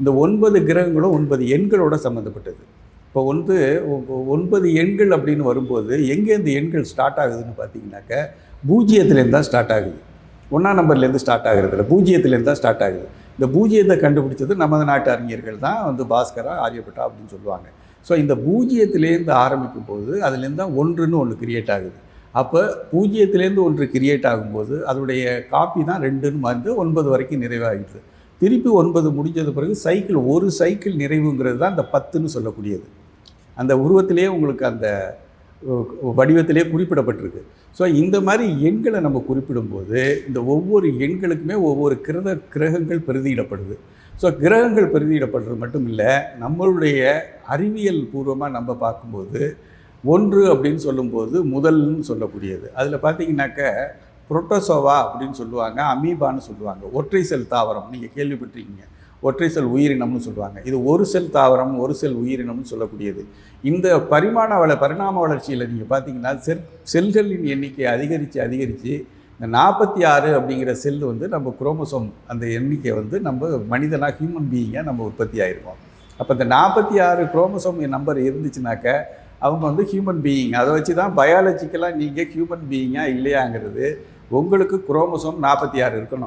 இந்த ஒன்பது கிரகங்களும் ஒன்பது எண்களோட சம்மந்தப்பட்டது இப்போ வந்து ஒன்பது எண்கள் அப்படின்னு வரும்போது எங்கே இந்த எண்கள் ஸ்டார்ட் ஆகுதுன்னு பார்த்தீங்கன்னாக்க பூஜ்ஜியத்துலேருந்து தான் ஸ்டார்ட் ஆகுது. ஒன்றாம் நம்பர்லேருந்து ஸ்டார்ட் ஆகுறது இல்லை பூஜ்ஜியத்துலேருந்து தான் ஸ்டார்ட் ஆகுது. இந்த பூஜ்ஜியத்தை கண்டுபிடிச்சது நமது நாட்டு அறிஞர்கள் தான் வந்து பாஸ்கரா ஆரியப்பட்டா அப்படின்னு சொல்லுவாங்க. ஸோ இந்த பூஜ்ஜியத்துலேருந்து ஆரம்பிக்கும் போது அதுலேருந்து தான் ஒன்றுன்னு ஒன்று கிரியேட் ஆகுது. அப்போ பூஜ்ஜியத்துலேருந்து ஒன்று கிரியேட் ஆகும்போது அதோடைய காப்பி தான் ரெண்டுன்னு வந்து ஒன்பது வரைக்கும் நிறைவாகிடுது. திருப்பி ஒன்பது முடிஞ்சது பிறகு சைக்கிள் ஒரு சைக்கிள் நிறைவுங்கிறது தான் அந்த பத்துன்னு சொல்லக்கூடியது. அந்த உருவத்திலே உங்களுக்கு அந்த வடிவத்திலே குறிப்பிடப்பட்டிருக்கு. ஸோ இந்த மாதிரி எண்களை நம்ம குறிப்பிடும்போது இந்த ஒவ்வொரு எண்களுக்குமே ஒவ்வொரு கிரக கிரகங்கள் பிரதியிடப்படுது. ஸோ கிரகங்கள் பிரதியிடப்படுறது மட்டும் இல்லை நம்மளுடைய அறிவியல் பூர்வமாக நம்ம பார்க்கும்போது ஒன்று அப்படின்னு சொல்லும்போது முதல்னு சொல்லக்கூடியது. அதில் பார்த்தீங்கன்னாக்க புரோட்டோசோவா அப்படின்னு சொல்லுவாங்க அமீபான்னு சொல்லுவாங்க. ஒற்றை செல் தாவரம் நீங்கள் கேள்விப்பட்டிருக்கீங்க. ஒற்றை செல் உயிரினம்னு சொல்லுவாங்க. இது ஒரு செல் தாவரம் ஒரு செல் உயிரினம்னு சொல்லக்கூடியது. இந்த பரிமாண வள பரிணாம வளர்ச்சியில் நீங்கள் பார்த்தீங்கன்னா செல் செல்களின் எண்ணிக்கை அதிகரித்து அதிகரித்து இந்த நாற்பத்தி ஆறு அப்படிங்கிற செல் வந்து நம்ம குரோமோசோம் அந்த எண்ணிக்கை வந்து நம்ம மனிதனாக ஹியூமன் பீயிங்காக நம்ம உற்பத்தி ஆகிருக்கோம் அப்போ இந்த நாற்பத்தி ஆறு குரோமோசோம் நம்பர் இருந்துச்சுனாக்க அவங்க வந்து ஹியூமன் பீயிங் அதை வச்சு தான் பயாலஜிக்கலாக நீங்கள் ஹியூமன் பீயிங்காக இல்லையாங்கிறது உங்களுக்கு குரோமோசோம் நாற்பத்தி ஆறு இருக்கணும்.